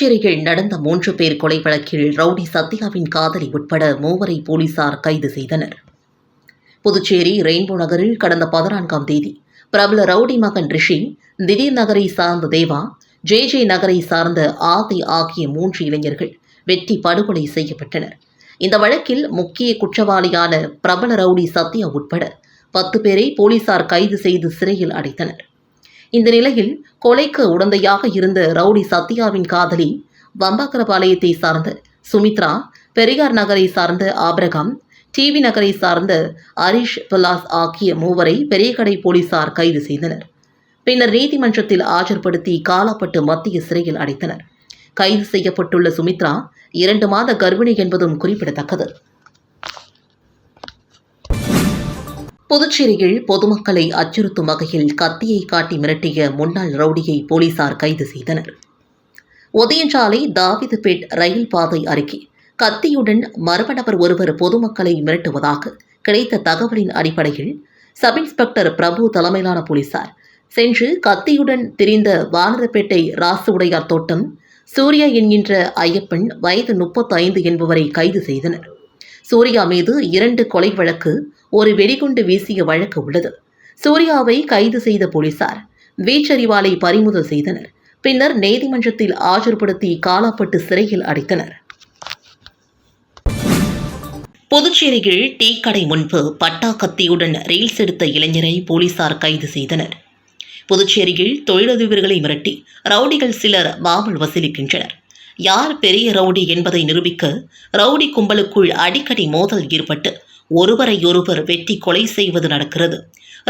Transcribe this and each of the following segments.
புதுச்சேரியில் நடந்த மூன்று பேர் கொலை வழக்கில் ரவுடி சத்யாவின் காதலி உட்பட மூவரை போலீசார் கைது செய்தனர். புதுச்சேரி ரெயின்போ நகரில் கடந்த பதினான்காம் தேதி பிரபல ரவுடி மகன் ரிஷி திடீர் நகரை சார்ந்த தேவா ஜே ஜே நகரை சார்ந்த ஆதி ஆகிய மூன்று இளைஞர்கள் வெட்டி படுகொலை செய்யப்பட்டனர். இந்த வழக்கில் முக்கிய குற்றவாளியான பிரபல ரவுடி சத்யா உட்பட பத்து பேரை போலீசார் கைது செய்து சிறையில் அடைத்தனர். இந்த நிலையில் கொலைக்கு உடந்தையாக இருந்த ரவுடி சத்யாவின் காதலி வம்பாக்கரபாளையத்தை சார்ந்த சுமித்ரா பெரியார் நகரை சார்ந்த ஆபிரகாம் டிவி நகரை சார்ந்த ஹரிஷ் பிலாஸ் ஆகிய மூவரை பெரியகடை போலீசார் கைது செய்தனர். பின்னர் நீதிமன்றத்தில் ஆஜர்படுத்தி காலாப்பட்டு மத்திய சிறையில் அடைத்தனர். கைது செய்யப்பட்டுள்ள சுமித்ரா இரண்டு மாத கர்ப்பிணி என்பதும் குறிப்பிடத்தக்கது. புதுச்சேரியில் பொதுமக்களை அச்சுறுத்தும் வகையில் கத்தியை காட்டி மிரட்டிய முன்னாள் ரவுடியை போலீசார் கைது செய்தனர். ஒதியஞ்சாலை தாவிதுபேட் ரயில் பாதை அருகே கத்தியுடன் மர்ம நபர் ஒருவர் பொதுமக்களை மிரட்டுவதாக கிடைத்த தகவலின் அடிப்படையில் சப் இன்ஸ்பெக்டர் பிரபு தலைமையிலான போலீசார் சென்று கத்தியுடன் திரிந்த வானரப்பேட்டை ராசு உடையார் தோட்டம் சூர்யா என்கின்ற ஐயப்பன் வயது முப்பத்தைந்து என்பவரை கைது செய்தனர். சூர்யா மீது இரண்டு கொலை வழக்கு ஒரு வெடிகுண்டு வீசிய வழக்கு உள்ளது. சூர்யாவை கைது செய்த போலீசார் வீச்சறிவாலை பறிமுதல் செய்தனர். பின்னர் நீதிமன்றத்தில் ஆஜர்படுத்தி காலாப்பட்டு சிறையில் அடைத்தனர். புதுச்சேரியில் டீ கடை முன்பு பட்டா கத்தியுடன் ரீல்ஸ் எடுத்த இளைஞரை போலீசார் கைது செய்தனர். புதுச்சேரியில் தொழிலதிபர்களை மிரட்டி ரவுடிகள் சிலர் மாமல் வசூலிக்கின்றனர். யார் பெரிய ரவுடி என்பதை நிரூபிக்க ரவுடி கும்பலுக்குள் அடிக்கடி மோதல் ஏற்பட்டு ஒருவரையொருவர் வெட்டி கொலை செய்வது நடக்கிறது.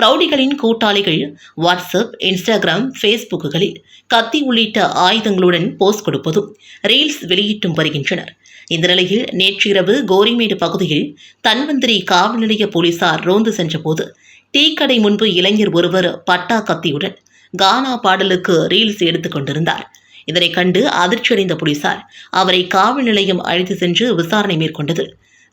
ரவுடிகளின் கூட்டாளிகள் வாட்ஸ்அப் இன்ஸ்டாகிராம் ஃபேஸ்புக்குகளில் கத்தி உள்ளிட்ட ஆயுதங்களுடன் போஸ்ட் கொடுப்பதும் ரீல்ஸ் வெளியிட்டும் வருகின்றனர். இந்த நிலையில் நேற்றிரவு கோரிமேடு பகுதியில் தன்வந்திரி காவல் நிலைய போலீசார் ரோந்து சென்றபோது டீ கடை முன்பு இளைஞர் ஒருவர் பட்டா கத்தியுடன் கானா பாடலுக்கு ரீல்ஸ் எடுத்துக் கொண்டிருந்தார். இதனை கண்டு அதிர்ச்சியடைந்த போலீசார் அவரை காவல் நிலையம் அழைத்து சென்று விசாரணை மேற்கொண்டது.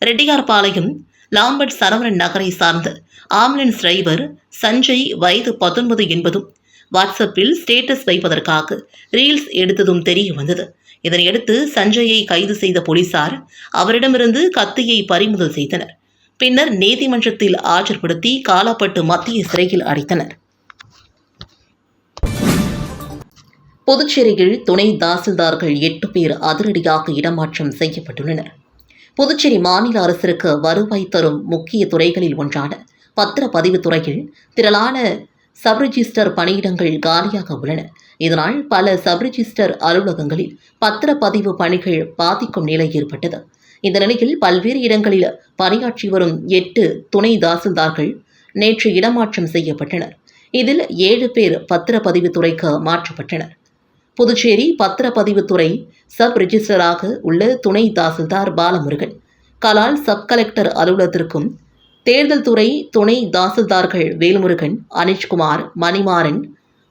ரெட்டியார்பாளையம் லாம்பர்ட் சரவணன் நகரை சார்ந்த ஆம்புலன்ஸ் டிரைவர் சஞ்சய் வயது பத்தொன்பது என்பதும் வாட்ஸ்அப்பில் ஸ்டேட்டஸ் வைப்பதற்காக ரீல்ஸ் எடுத்ததும் தெரிய வந்தது. இதனையடுத்து சஞ்சயை கைது செய்த போலீசார் அவரிடமிருந்து கத்தியை பறிமுதல் செய்தனர். பின்னர் நீதிமன்றத்தில் ஆஜர்படுத்தி காலாப்பட்டு மத்திய சிறையில் அடைத்தனர். புதுச்சேரியில் துணை தாசில்தார்கள் எட்டு பேர் அதிரடியாக இடமாற்றம் செய்யப்பட்டுள்ளனர். புதுச்சேரி மாநில அரசிற்கு வருவாய் தரும் முக்கிய துறைகளில் ஒன்றான பத்திரப்பதிவு துறையில் திரளான சப்ரிஜிஸ்டர் பணியிடங்கள் காலியாக உள்ளன. இதனால் பல சப்ரிஜிஸ்டர் அலுவலகங்களில் பத்திரப்பதிவு பணிகள் பாதிக்கும் நிலை ஏற்பட்டது. இந்த நிலையில் பல்வேறு இடங்களில் பணியாற்றி வரும் எட்டு துணை தாசில்தார்கள் நேற்று இடமாற்றம் செய்யப்பட்டனர். இதில் ஏழு பேர் பத்திரப்பதிவு துறைக்கு மாற்றப்பட்டனர். புதுச்சேரி பத்திரப்பதிவுத்துறை சப் ரிஜிஸ்டராக உள்ள துணை தாசில்தார் பாலமுருகன். கலால் சப் கலெக்டர் அலுவலகத்திற்கும் தேர்தல் துறை துணை தாசில்தார்கள் வேல்முருகன் அனிஷ்குமார் மணிமாறன்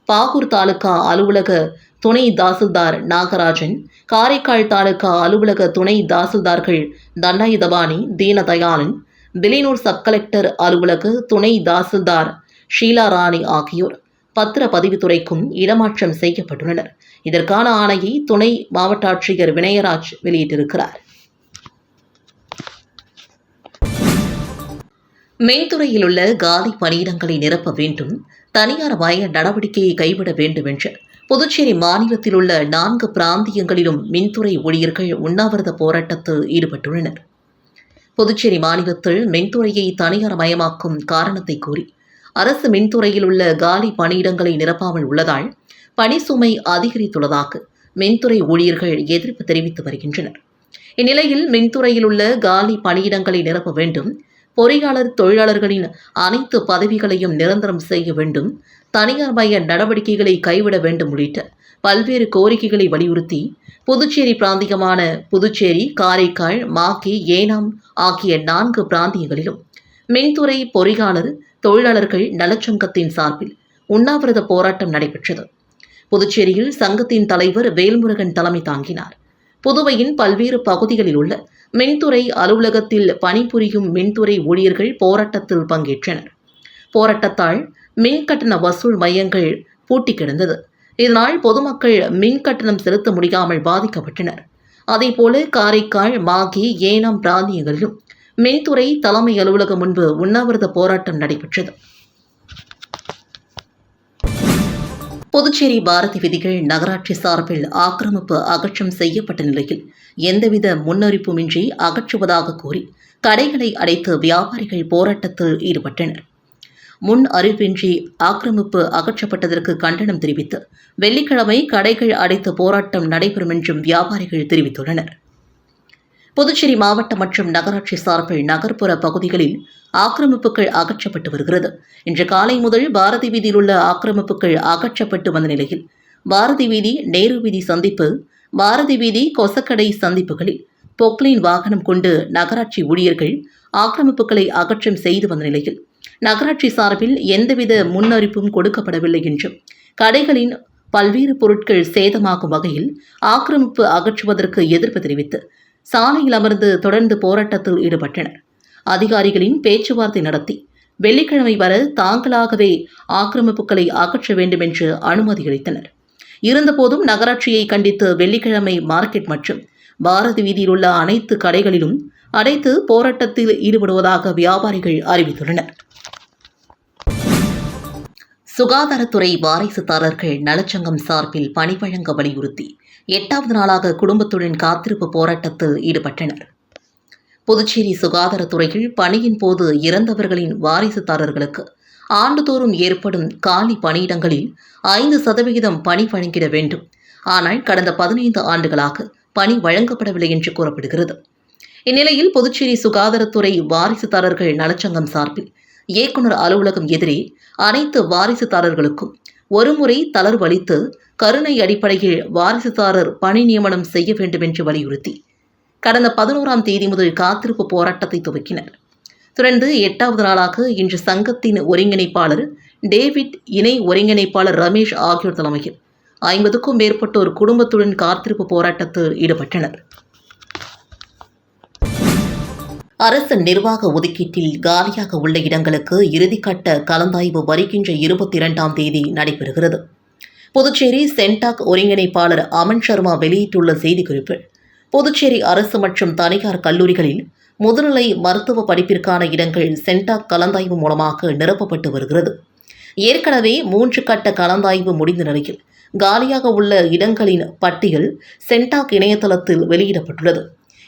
பாகூர் தாலுகா அலுவலக துணை தாசில்தார் நாகராஜன் காரைக்கால் தாலுகா அலுவலக துணை தாசில்தார்கள் தண்டாயுதபாணி தீனதயாளன் வில்லியனூர் சப் கலெக்டர் அலுவலக துணை தாசில்தார் ஷீலா ராணி ஆகியோர். பத்திரப்பதிவுத்துறைக்கும் இடமாற்றம் செய்யப்பட்டுள்ளனர். இதற்கான ஆணையை துணை மாவட்ட ஆட்சியர் வினயராஜ் வெளியிட்டிருக்கிறார். மின்துறையில் உள்ள காலி பணியிடங்களை நிரப்ப வேண்டும் தனியார் மய நடவடிக்கையை கைவிட வேண்டும் என்று புதுச்சேரி மாநிலத்தில் உள்ள நான்கு பிராந்தியங்களிலும் மின்துறை ஊழியர்கள் உண்ணாவிரத போராட்டத்தில் ஈடுபட்டுள்ளனர். புதுச்சேரி மாநிலத்தில் மின்துறையை தனியார் மயமாக்கும் காரணத்தை கூறி அரசு மின்துறையில் உள்ள காலி பணியிடங்களை நிரப்பாமல் உள்ளதால் பணி சுமை அதிகரித்துள்ளதாக மின்துறை ஊழியர்கள் எதிர்ப்பு தெரிவித்து வருகின்றனர். இந்நிலையில் மின்துறையில் உள்ள காலி பணியிடங்களை நிரப்ப வேண்டும். பொறியாளர் தொழிலாளர்களின் அனைத்து பதவிகளையும் நிரந்தரம் செய்ய வேண்டும். தனியார் மய நடவடிக்கைகளை கைவிட வேண்டும் உள்ளிட்ட பல்வேறு கோரிக்கைகளை வலியுறுத்தி புதுச்சேரி பிராந்தியமான புதுச்சேரி காரைக்கால் மாக்கி ஏனாம் ஆகிய நான்கு பிராந்தியங்களிலும் மின்துறை பொறியாளர் தொழிலாளர்கள் நலச்சங்கத்தின் சார்பில் உண்ணாவிரத போராட்டம் நடைபெற்றது. புதுச்சேரியில் சங்கத்தின் தலைவர் வேல்முருகன் தலைமை தாங்கினார். புதுவையின் பல்வேறு பகுதிகளில் உள்ள மின்துறை அலுவலகத்தில் பணிபுரியும் மின்துறை ஊழியர்கள் போராட்டத்தில் பங்கேற்றனர். போராட்டத்தால் மின் கட்டண வசூல் மையங்கள் பூட்டி கிடந்தது. இதனால் பொதுமக்கள் மின் கட்டணம் செலுத்த முடியாமல் பாதிக்கப்பட்டனர். அதேபோல காரைக்கால் மாகி ஏனாம் பிராந்தியங்களிலும் மின்துறை தலைமை அலுவலகம் முன்பு உண்ணாவிரத போராட்டம் நடைபெற்றது. புதுச்சேரி பாரதி விதிகள் நகராட்சி சார்பில் ஆக்கிரமிப்பு அகற்றம் செய்யப்பட்ட நிலையில் எந்தவித முன்னறிப்புமின்றி அகற்றுவதாக கூறி கடைகளை அடைத்து வியாபாரிகள் போராட்டத்தில் ஈடுபட்டனர். முன் அறிவின்றி ஆக்கிரமிப்பு அகற்றப்பட்டதற்கு கண்டனம் தெரிவித்து வெள்ளிக்கிழமை கடைகள் அடைத்து போராட்டம் நடைபெறும் என்றும் வியாபாரிகள் தெரிவித்துள்ளனர். புதுச்சேரி மாவட்டம் மற்றும் நகராட்சி சார்பில் நகர்ப்புற பகுதிகளில் ஆக்கிரமிப்புகள் அகற்றப்பட்டு வருகிறது. இன்று காலை முதல் பாரதி வீதியில் உள்ள ஆக்கிரமிப்புகள் அகற்றப்பட்டு வந்த நிலையில் பாரதி வீதி நேரு வீதி சந்திப்பு பாரதி வீதி கொசக்கடை சந்திப்புகளில் பொக்லைன் வாகனம் கொண்டு நகராட்சி ஊழியர்கள் ஆக்கிரமிப்புகளை அகற்றம் செய்து வந்த நிலையில் நகராட்சி சார்பில் எந்தவித முன்னறிப்பும் கொடுக்கப்படவில்லை என்றும் கடைகளின் பல்வேறு பொருட்கள் சேதமாகும் வகையில் ஆக்கிரமிப்பு அகற்றுவதற்கு எதிர்ப்பு தெரிவித்து சாலையில் அமர்ந்து தொடர்ந்து போராட்டத்தில் ஈடுபட்டனர். அதிகாரிகளின் பேச்சுவார்த்தை நடத்தி வெள்ளிக்கிழமை வர தாங்களாகவே ஆக்கிரமிப்புகளை அகற்ற வேண்டும் என்று அனுமதி அளித்தனர் இருந்தபோதும் நகராட்சியை கண்டித்து வெள்ளிக்கிழமை மார்க்கெட் மற்றும் பாரதி வீதியில் உள்ள அனைத்து கடைகளிலும் அடைத்து போராட்டத்தில் ஈடுபடுவதாக வியாபாரிகள் அறிவித்துள்ளனர். சுகாதாரத்துறை வாரிசுதாரர்கள் நலச்சங்கம் சார்பில் பணி வழங்க வலியுறுத்தி எட்டாவது நாளாக குடும்பத்துடன் காத்திருப்பு போராட்டத்தில் ஈடுபட்டனர். புதுச்சேரி சுகாதாரத்துறையில் பணியின் போது இறந்தவர்களின் வாரிசுதாரர்களுக்கு ஆண்டுதோறும் ஏற்படும் காலி பணியிடங்களில் ஐந்து சதவிகிதம் பணி வழங்கிட வேண்டும். ஆனால் கடந்த பதினைந்து ஆண்டுகளாக பணி வழங்கப்படவில்லை என்று கூறப்படுகிறது. இந்நிலையில் புதுச்சேரி சுகாதாரத்துறை வாரிசுதாரர்கள் நலச்சங்கம் சார்பில் இயக்குனர் அலுவலகம் எதிரே அனைத்து வாரிசுதாரர்களுக்கும் ஒருமுறை தளர்வளித்து கருணை அடிப்படையில் வாரிசுதாரர் பணி நியமனம் செய்ய வேண்டும் என்று வலியுறுத்தி கடந்த பதினோராம் தேதி முதல் காத்திருப்பு போராட்டத்தை துவக்கினர். தொடர்ந்து எட்டாவது நாளாக இன்று சங்கத்தின் ஒருங்கிணைப்பாளர் டேவிட் இணை ஒருங்கிணைப்பாளர் ரமேஷ் ஆகியோர் தலைமையில் ஐம்பதுக்கும் மேற்பட்டோர் குடும்பத்துடன் காத்திருப்பு போராட்டத்தில் ஈடுபட்டனர். அரசு நிர்வாக ஒதுக்கீட்டில் காலியாக உள்ள இடங்களுக்கு இறுதிக்கட்ட கலந்தாய்வு வருகின்ற இருபத்தி இரண்டாம் தேதி நடைபெறுகிறது. புதுச்சேரி சென்டாக் ஒருங்கிணைப்பாளர் அமன் சர்மா வெளியிட்டுள்ள செய்திக்குறிப்பு புதுச்சேரி அரசு மற்றும் தனியார் கல்லூரிகளில் முதுநிலை மருத்துவ படிப்பிற்கான இடங்கள் சென்டாக் கலந்தாய்வு மூலமாக நிரப்பப்பட்டு வருகிறது. ஏற்கனவே மூன்று கட்ட கலந்தாய்வு முடிந்த நிலையில் காலியாக உள்ள இடங்களின் பட்டியல் சென்டாக் இணையதளத்தில் வெளியிடப்பட்டுள்ளது.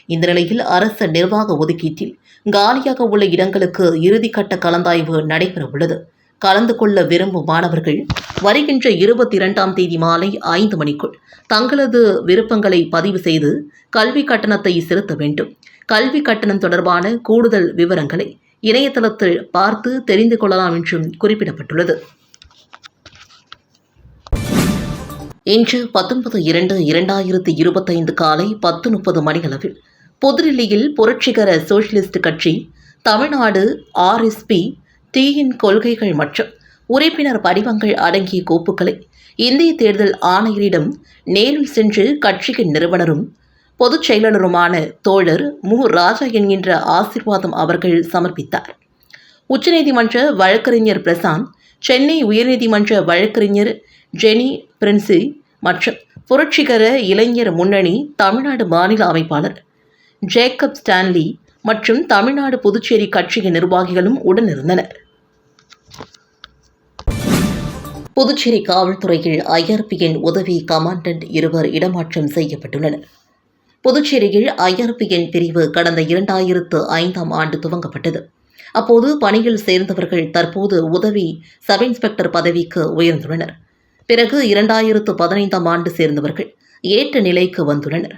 இந்த நிலையில் அரசு நிர்வாக ஒதுக்கீட்டில் காலியாக உள்ள இடங்களுக்கு இறுதிக்கட்ட கலந்தாய்வு நடைபெறவுள்ளது. கலந்து கொள்ள விரும்பும் மாணவர்கள் வருகின்ற இருபத்தி இரண்டாம் தேதி மாலை ஐந்து மணிக்குள் தங்களது விருப்பங்களை பதிவு செய்து கல்வி கட்டணத்தை செலுத்த வேண்டும். கல்வி கட்டணம் தொடர்பான கூடுதல் விவரங்களை இணையதளத்தில் பார்த்து தெரிந்து கொள்ளலாம் என்றும் குறிப்பிடப்பட்டுள்ளது. இன்று பத்தொன்பது இரண்டு இரண்டாயிரத்தி இருபத்தைந்து காலை பத்து முப்பது மணியளவில் புதுடில்லியில் புரட்சிகர சோசியலிஸ்ட் கட்சி தமிழ்நாடு ஆர்எஸ்பி தீயின் கொள்கைகள் மற்றும் உறுப்பினர் படிவங்கள் அடங்கிய கோப்புகளை இந்திய தேர்தல் ஆணையரிடம் நேரில் சென்று கட்சியின் நிறுவனரும் பொதுச் செயலாளருமான தோழர் மு. ராஜா என்கின்ற ஆசிர்வாதம் அவர்கள் சமர்ப்பித்தார். உச்சநீதிமன்ற வழக்கறிஞர் பிரசாந்த் சென்னை உயர்நீதிமன்ற வழக்கறிஞர் ஜெனி பிரின்சி மற்றும் புரட்சிகர இளைஞர் முன்னணி தமிழ்நாடு மாநில அமைப்பாளர் ஜேக்கப் ஸ்டான்லி மற்றும் தமிழ்நாடு புதுச்சேரி கட்சியின் நிர்வாகிகளும் உடனிருந்தனர். புதுச்சேரி காவல்துறையில் ஐஆர்பியின் உதவி கமாண்டன்ட் இருவர் இடமாற்றம் செய்யப்பட்டுள்ளனர். புதுச்சேரியில் ஐஆர்பியின் பிரிவு கடந்த இரண்டாயிரத்து ஐந்தாம் ஆண்டு துவங்கப்பட்டது. அப்போது பணியில் சேர்ந்தவர்கள் தற்போது உதவி சப் இன்ஸ்பெக்டர் பதவிக்கு உயர்ந்துள்ளனர். பிறகு இரண்டாயிரத்து பதினைந்தாம் ஆண்டு சேர்ந்தவர்கள் ஏற்ற நிலைக்கு வந்துள்ளனர்.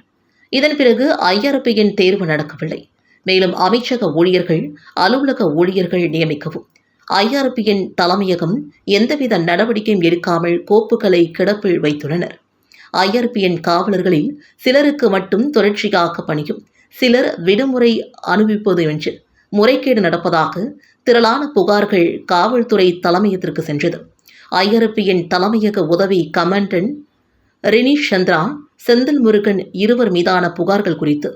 இதன் பிறகு ஐஆர்பியின் தேர்வு நடக்கவில்லை. மேலும் அமைச்சக ஊழியர்கள் அலுவலக ஊழியர்கள் நியமிக்கவும் ஐஆர்பியின் தலைமையகம் எந்தவித நடவடிக்கையும் எடுக்காமல் கோப்புகளை கிடப்பில் வைத்துள்ளனர். ஐஆர்பியின் காவலர்களில் சிலருக்கு மட்டும் தொடர்ச்சியாக பணியும் சிலர் விடுமுறை அனுபவிப்பது என்று முறைகேடு நடப்பதாக திரளான புகார்கள் காவல்துறை தலைமையகத்திற்கு சென்றது. ஐஆர்பியின் தலைமையக உதவி கமாண்டன்ட் ரினிஷ் சந்திரா செந்தில் முருகன் இருவர் மீதான புகார்கள் குறித்து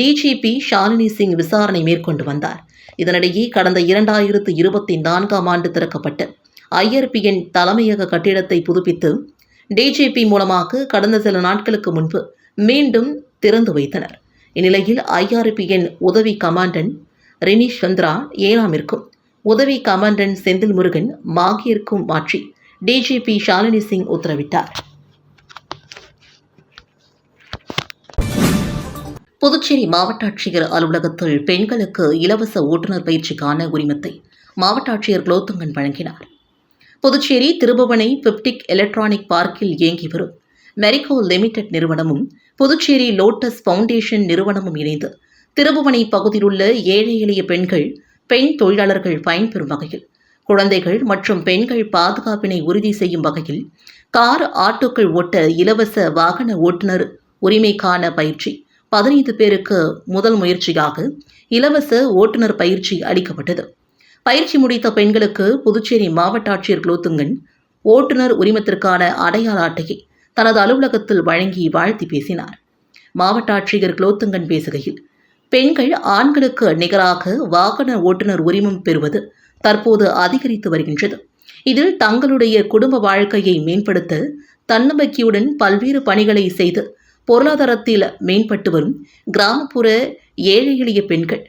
டிஜிபி ஷாலினி சிங் விசாரணை மேற்கொண்டு வந்தார். இதனிடையே கடந்த இரண்டாயிரத்து இருபத்தி நான்காம் ஆண்டு திறக்கப்பட்ட ஐஆர்பியின் தலைமையக கட்டிடத்தை புதுப்பித்து டிஜிபி மூலமாக கடந்த சில நாட்களுக்கு முன்பு மீண்டும் திறந்து வைத்தனர். இந்நிலையில் ஐஆர்பிஎன் உதவி கமாண்டன்ட் ரினிஷ் சந்திரா ஏனாமிற்கும் உதவி கமாண்டன்ட் செந்தில் முருகன் மாகியிற்கும் மாற்றி டிஜிபி ஷாலினி சிங் உத்தரவிட்டார். புதுச்சேரி மாவட்ட ஆட்சியர் அலுவலகத்தில் பெண்களுக்கு இலவச ஓட்டுநர் பயிற்சிக்கான உரிமத்தை மாவட்ட ஆட்சியர் குலோத்துங்கன் வழங்கினார். புதுச்சேரி திருபுவனை பிப்டிக் எலக்ட்ரானிக் பார்க்கில் இயங்கி வரும் மெரிகோ லிமிடெட் நிறுவனமும் புதுச்சேரி லோட்டஸ் ஃபவுண்டேஷன் நிறுவனமும் இணைந்து திருபுவனை பகுதியிலுள்ள ஏழை எளிய பெண்கள் பெண் தொழிலாளர்கள் பயன்பெறும் வகையில் குழந்தைகள் மற்றும் பெண்கள் பாதுகாப்பினை உறுதி செய்யும் வகையில் கார் ஆட்டோக்கள் ஓட்ட இலவச வாகன ஓட்டுநர் உரிமைக்கான பயிற்சி பதினைந்து பேருக்கு முதல் முயற்சியாக இலவச ஓட்டுநர் பயிற்சி அளிக்கப்பட்டது. பயிற்சி முடித்த பெண்களுக்கு புதுச்சேரி மாவட்ட ஆட்சியர் குலோத்துங்கன் ஓட்டுநர் உரிமத்திற்கான அடையாள அட்டையை தனது அலுவலகத்தில் வழங்கி வாழ்த்தி பேசினார். மாவட்ட ஆட்சியர் குலோத்துங்கன் பேசுகையில் பெண்கள் ஆண்களுக்கு நிகராக வாகன ஓட்டுநர் உரிமம் பெறுவது தற்போது அதிகரித்து வருகின்றது. இதில் தங்களுடைய குடும்ப வாழ்க்கையை மேம்படுத்த தன்னம்பிக்கையுடன் பல்வேறு பணிகளை செய்து பொருளாதாரத்தில் மேம்பட்டு வரும் கிராமப்புற ஏழை எளிய பெண்கள்.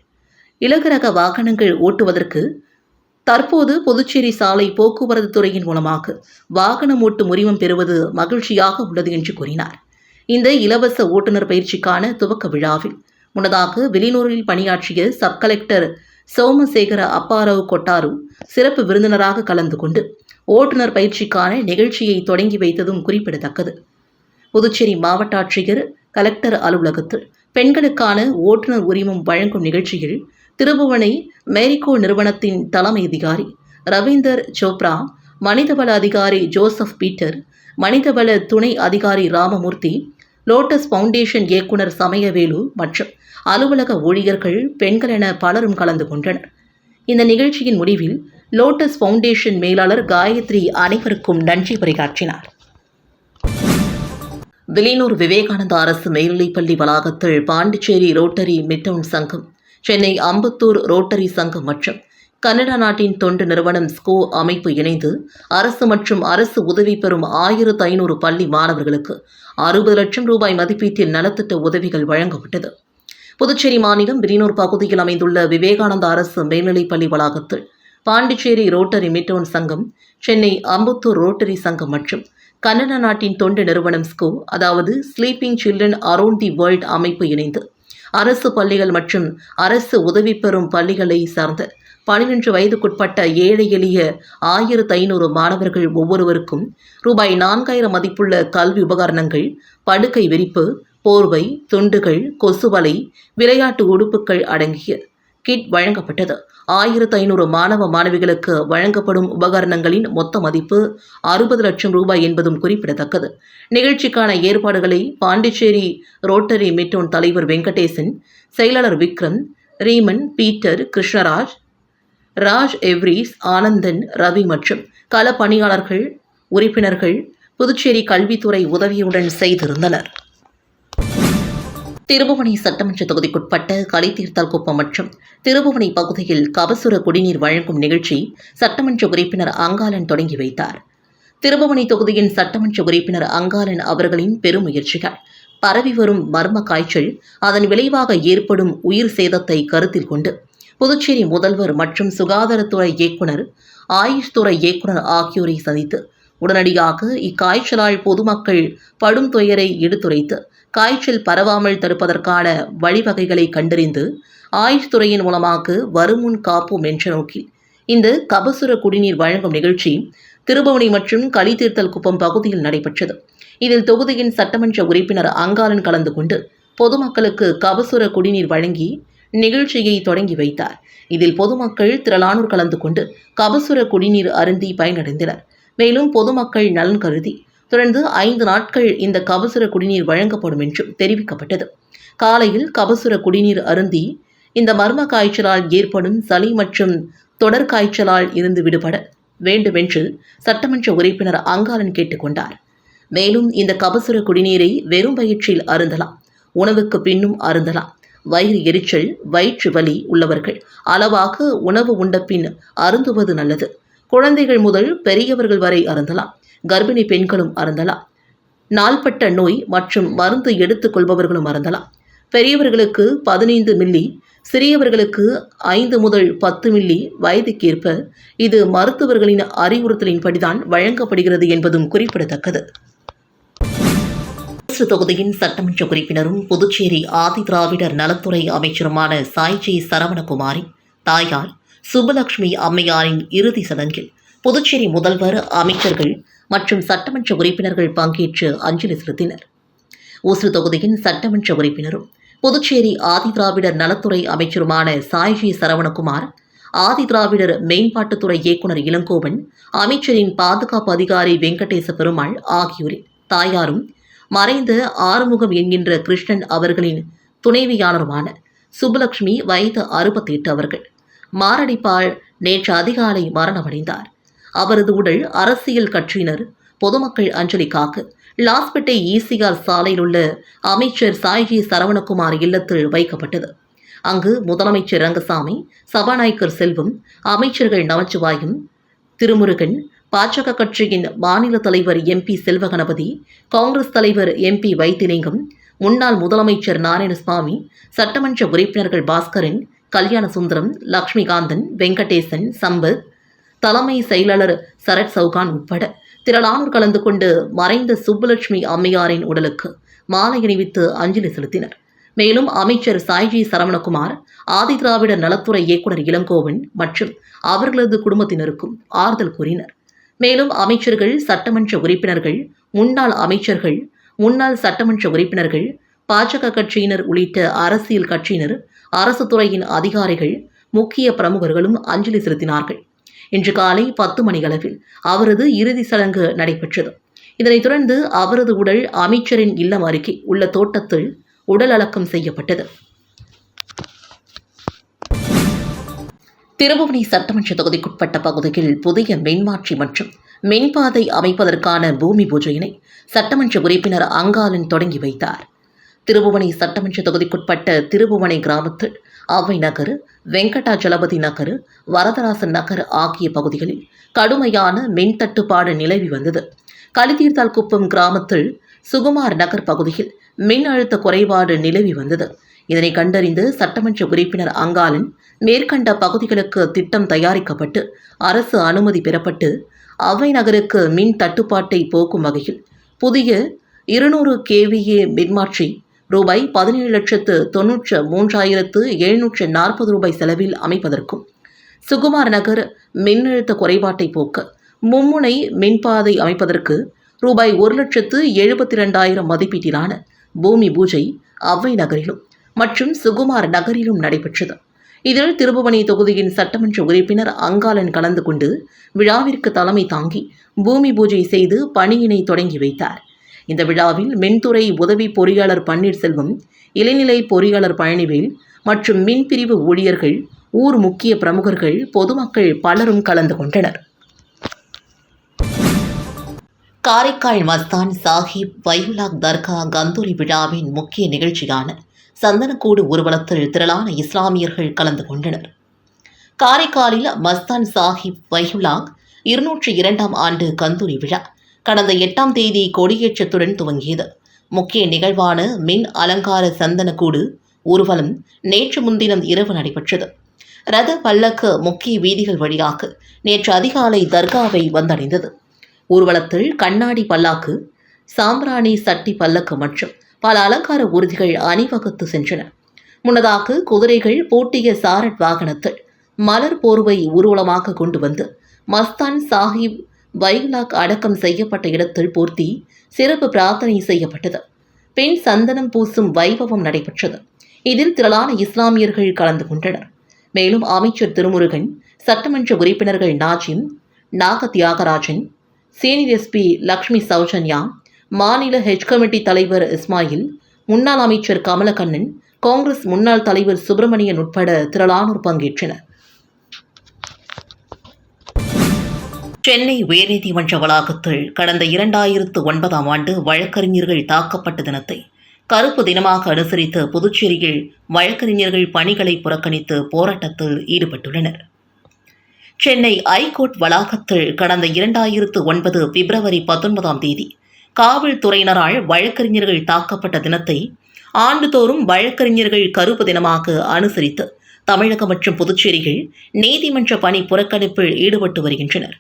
இலகுரக வாகனங்கள் ஓட்டுவதற்கு தற்போது புதுச்சேரி சாலை போக்குவரத்து துறையின் மூலமாக வாகனம் ஓட்டும் உரிமம் பெறுவது மகிழ்ச்சியாக உள்ளது என்று கூறினார். இந்த இலவச ஓட்டுநர் பயிற்சிக்கான துவக்க விழாவில் முன்னதாக வெளிநூரில் பணியாற்றிய சப் கலெக்டர் சோமசேகர அப்பாராவ் கொட்டாரு சிறப்பு விருந்தினராக கலந்து கொண்டு ஓட்டுநர் பயிற்சிக்கான நிகழ்ச்சியை தொடங்கி வைத்ததும் குறிப்பிடத்தக்கது. புதுச்சேரி மாவட்ட ஆட்சியர் கலெக்டர் அலுவலகத்தில் பெண்களுக்கான ஓட்டுநர் உரிமம் வழங்கும் நிகழ்ச்சியில் திருபுவனை மேரிகோ நிறுவனத்தின் தலைமை அதிகாரி ரவீந்தர் சோப்ரா மனிதவள அதிகாரி ஜோசப் பீட்டர் மனிதவள துணை அதிகாரி ராமமூர்த்தி லோட்டஸ் ஃபவுண்டேஷன் இயக்குனர் சமயவேலு மற்றும் அலுவலக ஊழியர்கள் பெண்கள் என பலரும் கலந்து கொண்டனர். இந்த நிகழ்ச்சியின் முடிவில் லோட்டஸ் ஃபவுண்டேஷன் மேலாளர் காயத்ரி அனைவருக்கும் நன்றி உரையாற்றினார் வில்லியனூர் விவேகானந்தா அரசு மேல்நிலைப்பள்ளி வளாகத்தில் பாண்டிச்சேரி ரோட்டரி மிட்டவுன் சங்கம் சென்னை அம்பத்தூர் ரோட்டரி சங்கம் மற்றும் கனடா நாட்டின் தொண்டு நிறுவனம் ஸ்கோ அமைப்பு இணைந்து அரசு மற்றும் அரசு உதவி பெறும் ஆயிரத்து ஐநூறு பள்ளி மாணவர்களுக்கு அறுபது லட்சம் ரூபாய் மதிப்பீட்டில் நலத்திட்ட உதவிகள் வழங்கப்பட்டது. புதுச்சேரி மாநிலம் விரினூர் பகுதியில் அமைந்துள்ள விவேகானந்தா அரசு மேல்நிலைப்பள்ளி வளாகத்தில் பாண்டிச்சேரி ரோட்டரி மிட்டவுன் சங்கம் சென்னை அம்பத்தூர் ரோட்டரி சங்கம் மற்றும் கன்னட நாட்டின் தொண்டு நிறுவனம் ஸ்கோ அதாவது sleeping children around the world அமைப்பு இணைந்து அரசு பள்ளிகள் மற்றும் அரசு உதவி பெறும் பள்ளிகளை சார்ந்த பனிரெண்டு வயதுக்குட்பட்ட ஏழை எளிய ஆயிரத்து ஐநூறு மாணவர்கள் ஒவ்வொருவருக்கும் ரூபாய் நான்காயிரம் மதிப்புள்ள கல்வி உபகரணங்கள் படுக்கை விரிப்பு போர்வை துண்டுகள் கொசுவலை விளையாட்டு உடுப்புகள் அடங்கிய கிட் வழங்கப்பட்டது. ஆயிரத்து ஐநூறு மாணவ மாணவிகளுக்கு வழங்கப்படும் உபகரணங்களின் மொத்த மதிப்பு அறுபது லட்சம் ரூபாய் என்பதும் குறிப்பிடத்தக்கது. நிகழ்ச்சிக்கான ஏற்பாடுகளை பாண்டிச்சேரி ரோட்டரி மிட்டோன் தலைவர் வெங்கடேசன் செயலாளர் விக்ரம் ரீமன் பீட்டர் கிருஷ்ணராஜ் ராஜ் எவ்ரிஸ் ஆனந்தன் ரவி மற்றும் கள பணியாளர்கள் உறுப்பினர்கள் புதுச்சேரி கல்வித்துறை உதவியுடன் செய்திருந்தனர். திருபுவனை சட்டமன்ற தொகுதிக்குட்பட்ட கலைத்தீர்த்தால் குப்பம் மற்றும் திருபுவனை பகுதியில் கபசுர குடிநீர் வழங்கும் நிகழ்ச்சி சட்டமன்ற உறுப்பினர் அங்காளன் தொடங்கி வைத்தார். திருபுவனை தொகுதியின் சட்டமன்ற உறுப்பினர் அங்காளன் அவர்களின் பெருமுயற்சிகள் பரவி வரும் மர்ம காய்ச்சல் அதன் விளைவாக ஏற்படும் உயிர் சேதத்தை கருத்தில் கொண்டு புதுச்சேரி முதல்வர் மற்றும் சுகாதாரத்துறை இயக்குனர் ஆயுஷ் துறை இயக்குனர் ஆகியோரை சந்தித்து உடனடியாக இக்காய்ச்சலால் பொதுமக்கள் படும் துயரை எடுத்துரைத்து காய்ச்சல் பரவாமல் தடுப்பதற்கான வழிவகைகளை கண்டறிந்து ஆயுஷ் துறையின் மூலமாக வருமுன் காப்போம் என்ற நோக்கில் இந்த கபசுர குடிநீர் வழங்கும் நிகழ்ச்சி திருபவனி மற்றும் களித்தீர்த்தல் குப்பம் பகுதியில் நடைபெற்றது. இதில் தொகுதியின் சட்டமன்ற உறுப்பினர் அங்காளன் கலந்து கொண்டு பொதுமக்களுக்கு கபசுர குடிநீர் வழங்கி நிகழ்ச்சியை தொடங்கி வைத்தார். இதில் பொதுமக்கள் திரளானோர் கலந்து கொண்டு கபசுர குடிநீர் அருந்தி பயனடைந்தனர். மேலும் பொதுமக்கள் நலன் கருதி தொடர்ந்து ஐந்து நாட்கள் இந்த கபசுர குடிநீர் வழங்கப்படும் என்றும் தெரிவிக்கப்பட்டது. காலையில் கபசுர குடிநீர் அருந்தி இந்த மர்ம காய்ச்சலால் ஏற்படும் சளி மற்றும் தொடர் காய்ச்சலால் இருந்து விடுபட வேண்டுமென்று சட்டமன்ற உறுப்பினர் அங்காளன் கேட்டுக்கொண்டார் மேலும் இந்த கபசுர குடிநீரை வெறும் வயிற்றில் அருந்தலாம் உணவுக்கு பின்னும் அருந்தலாம். வயிறு எரிச்சல் வயிற்று வலி உள்ளவர்கள் அளவாக உணவு உண்ட பின் அருந்துவது நல்லது. குழந்தைகள் முதல் பெரியவர்கள் வரை அருந்தலாம். கர்ப்பிணி பெண்களும் அருந்தலாம். நாள்பட்ட நோய் மற்றும் மருந்து எடுத்துக்கொள்பவர்களும் அருந்தலாம். பெரியவர்களுக்கு பதினைந்து மில்லி சிறியவர்களுக்கு ஐந்து முதல் பத்து மில்லி வயதுக்கேற்ப இது மருத்துவர்களின் அறிவுறுத்தலின்படிதான் வழங்கப்படுகிறது என்பதும் குறிப்பிடத்தக்கது. தொகுதியின் சட்டமன்ற உறுப்பினரும் புதுச்சேரி ஆதி திராவிடர் நலத்துறை அமைச்சருமான சாய்ஜி சரவணகுமாரி தாயார் சுப்பலட்சுமி அம்மையாரின் இறுதி சடங்கில் புதுச்சேரி முதல்வர் அமைச்சர்கள் மற்றும் சட்டமன்ற உறுப்பினர்கள் பங்கேற்று அஞ்சலி செலுத்தினர். ஓசூர் தொகுதியின் சட்டமன்ற உறுப்பினரும் புதுச்சேரி ஆதி திராவிடர் நலத்துறை அமைச்சருமான சாய்ஜி சரவணகுமார் ஆதி திராவிடர் மேம்பாட்டுத்துறை இயக்குனர் இளங்கோவன் அமைச்சரின் பாதுகாப்பு அதிகாரி வெங்கடேச பெருமாள் ஆகியோரின் தாயாரும் மறைந்த ஆறுமுகம் என்கின்ற கிருஷ்ணன் அவர்களின் துணைவியாளருமான சுப்புலட்சுமி வயது அறுபத்தி எட்டு அவர்கள் மாரடைப்பால் நேற்று அதிகாலை மரணமடைந்தார். அவரது உடல் அரசியல் கட்சியினர் பொதுமக்கள் அஞ்சலிக்காக லாஸ்பேட்டை ஈசிஆர் சாலையில் உள்ள அமைச்சர் சாய்ஜி சரவணகுமார் இல்லத்தில் வைக்கப்பட்டது. அங்கு முதலமைச்சர் ரங்கசாமி சபாநாயகர் செல்வம் அமைச்சர்கள் நமச்சிவாயும் திருமுருகன் பாஜக கட்சியின் மாநில தலைவர் எம்பி செல்வகணபதி காங்கிரஸ் தலைவர் எம்பி வைத்திலிங்கம் முன்னாள் முதலமைச்சர் நாராயணசுவாமி சட்டமன்ற உறுப்பினர்கள் பாஸ்கரன் கல்யாணசுந்தரம் லக்ஷ்மிகாந்தன் வெங்கடேசன் சம்பத் தலைமை செயலாளர் சரத் சவுகான் உட்பட திரளானோர் கலந்து கொண்டு மறைந்த சுப்புலட்சுமி அம்மையாரின் உடலுக்கு மாலை அணிவித்து அஞ்சலி செலுத்தினர். மேலும் அமைச்சர் சாய்ஜி சரவணகுமார் ஆதிதிராவிடர் நலத்துறை இயக்குனர் இளங்கோவன் மற்றும் அவர்களது குடும்பத்தினருக்கும் ஆறுதல் கூறினர். மேலும் அமைச்சர்கள் சட்டமன்ற உறுப்பினர்கள் முன்னாள் அமைச்சர்கள் முன்னாள் சட்டமன்ற உறுப்பினர்கள் பாஜக கட்சியினர் உள்ளிட்ட அரசியல் கட்சியினர் அரசு துறையின் அதிகாரிகள் முக்கிய பிரமுகர்களும் அஞ்சலி செலுத்தினார்கள். இன்று காலை பத்து மணியளவில் அவரது இறுதி சடங்கு நடைபெற்றது. இதனைத் தொடர்ந்து அவரது உடல் அமைச்சரின் இல்லம் அருகே உள்ள தோட்டத்தில் உடல் அடக்கம் செய்யப்பட்டது. திருபுவனை சட்டமன்ற தொகுதிக்குட்பட்ட பகுதியில் புதிய மின்மாற்றி மற்றும் மின்பாதை அமைப்பதற்கான பூமி பூஜையினை சட்டமன்ற உறுப்பினர் அங்காலன் தொடங்கி வைத்தார். திருபுவனை சட்டமன்ற தொகுதிக்குட்பட்ட திருபுவனை கிராமத்தில் அவ்வை நகர் வெங்கடாஜலபதி நகர் வரதராசன் நகர் ஆகிய பகுதிகளில் கடுமையான மின் தட்டுப்பாடு நிலவி வந்தது. களித்தீர்த்தால் குப்பம் கிராமத்தில் சுகுமார் நகர் பகுதியில் மின் அழுத்த குறைபாடு நிலவி வந்தது. இதனை கண்டறிந்து சட்டமன்ற உறுப்பினர் அங்காளன் மேற்கண்ட பகுதிகளுக்கு திட்டம் தயாரிக்கப்பட்டு அரசு அனுமதி பெறப்பட்டு அவை நகருக்கு மின் தட்டுப்பாட்டை போக்கும் வகையில் புதிய இருநூறு கேவிஏ மின்மாற்றி ரூபாய் பதினேழு லட்சத்து தொன்னூற்று மூன்றாயிரத்து எழுநூற்று நாற்பது ரூபாய் செலவில் அமைப்பதற்கும். சுகுமார் நகர் மின்னழுத்த குறைபாட்டை போக்க மும்முனை மின்பாதை அமைப்பதற்கு ரூபாய் ஒரு லட்சத்து எழுபத்தி ரெண்டாயிரம் மதிப்பீட்டிலான பூமி பூஜை அவ்வை நகரிலும் மற்றும் சுகுமார் நகரிலும் நடைபெற்றது. இதில் திருபுவனை தொகுதியின் சட்டமன்ற உறுப்பினர் அங்காளன் கலந்து கொண்டு விழாவிற்கு தலைமை தாங்கி பூமி பூஜை செய்து பணியினை தொடங்கி வைத்தார். இந்த விழாவில் மின்துறை உதவி பொறியாளர் பன்னீர்செல்வம் இளைநிலை பொறியாளர் பழனிவேல் மற்றும் மின்பிரிவு ஊழியர்கள் ஊர் முக்கிய பிரமுகர்கள் பொதுமக்கள் பலரும் கலந்து கொண்டனர். காரைக்கால் மஸ்தான் சாஹிப் வைகுலாக் தர்கா கந்தூரி விழாவின் முக்கிய நிகழ்ச்சியான சந்தனக்கூடு ஊர்வலத்தில் திரளான இஸ்லாமியர்கள் கலந்து கொண்டனர். காரைக்காலில் மஸ்தான் சாஹிப் வைஹுலாக் இருநூற்றி இரண்டாம் ஆண்டு கந்தூரி விழா கடந்த எட்டாம் தேதி கொடியேற்றத்துடன் துவங்கியது. முக்கிய நிகழ்வான மின் அலங்கார சந்தனக்கூடு ஊர்வலம் நேற்று முன்தினம் இரவு நடைபெற்றது. ரத பல்லக்கு முக்கிய வீதிகள் வழியாக நேற்று அதிகாலை தர்காவை வந்தடைந்தது. ஊர்வலத்தில் கண்ணாடி பல்லாக்கு சாம்பிராணி சட்டி பல்லக்கு மற்றும் பல அலங்கார ஊர்திகள் அணிவகுத்து சென்றன. முன்னதாக குதிரைகள் பூட்டிய சாரட் வாகனத்தில் மலர் போர்வை ஊர்வலமாக கொண்டு வந்து மஸ்தான் சாஹிப் வைகுலாக் அடக்கம் செய்யப்பட்ட இடத்தில் பூர்த்தி சிறப்பு பிரார்த்தனை செய்யப்பட்டது. பெண் சந்தனம் பூசும் வைபவம் நடைபெற்றது. இதில் திரளான இஸ்லாமியர்கள் கலந்து கொண்டனர். மேலும் அமைச்சர் திருமுருகன் சட்டமன்ற உறுப்பினர்கள் நாஜிம் நாக தியாகராஜன் சீனியர் எஸ்பி லக்ஷ்மி சௌஜன்யா மாநில ஹெச் கமிட்டி தலைவர் இஸ்மாயில் முன்னாள் அமைச்சர் கமலக்கண்ணன் காங்கிரஸ் முன்னாள் தலைவர் சுப்பிரமணியன் உட்பட திரளானோர் பங்கேற்றனர். சென்னை உயர்நீதிமன்ற வளாகத்தில் கடந்த இரண்டாயிரத்து ஒன்பதாம் ஆண்டு வழக்கறிஞர்கள் தாக்கப்பட்ட தினத்தை கருப்பு தினமாக அனுசரித்து புதுச்சேரியில் வழக்கறிஞர்கள் பணிகளை புறக்கணித்து போராட்டத்தில் ஈடுபட்டுள்ளனர். சென்னை ஐகோர்ட் வளாகத்தில் கடந்த இரண்டாயிரத்து ஒன்பது பிப்ரவரி பத்தொன்பதாம் தேதி காவல்துறையினரால் வழக்கறிஞர்கள் தாக்கப்பட்ட தினத்தை ஆண்டுதோறும் வழக்கறிஞர்கள் கருப்பு தினமாக அனுசரித்து தமிழகம் மற்றும் புதுச்சேரியில் நீதிமன்ற பணி புறக்கணிப்பில் ஈடுபட்டு வருகின்றனர்.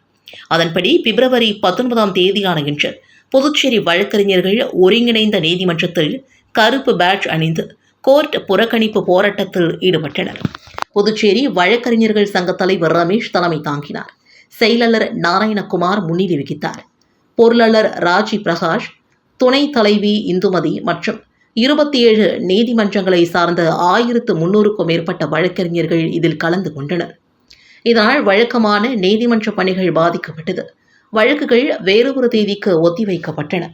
அதன்படி பிப்ரவரி பத்தொன்பதாம் தேதியான இன்று புதுச்சேரி வழக்கறிஞர்கள் ஒருங்கிணைந்த நீதிமன்றத்தில் கருப்பு பேட்ச் அணிந்து கோர்ட் புறக்கணிப்பு போராட்டத்தில் ஈடுபட்டனர். புதுச்சேரி வழக்கறிஞர்கள் சங்க தலைவர் ரமேஷ் தலைமை தாங்கினார். செயலாளர் நாராயணகுமார் முன்னிலை வகித்தார். பொருளாளர் ராஜி பிரகாஷ் துணை தலைவி இந்துமதி மற்றும் இருபத்தி ஏழு நீதிமன்றங்களை சார்ந்த ஆயிரத்து முன்னூறுக்கும் மேற்பட்ட வழக்கறிஞர்கள் இதில் கலந்து கொண்டனர். இதனால் வழக்கமான நீதிமன்ற பணிகள் பாதிக்கப்பட்டது. வழக்குகள் வேறு ஒரு தேதிக்கு ஒத்திவைக்கப்பட்டன.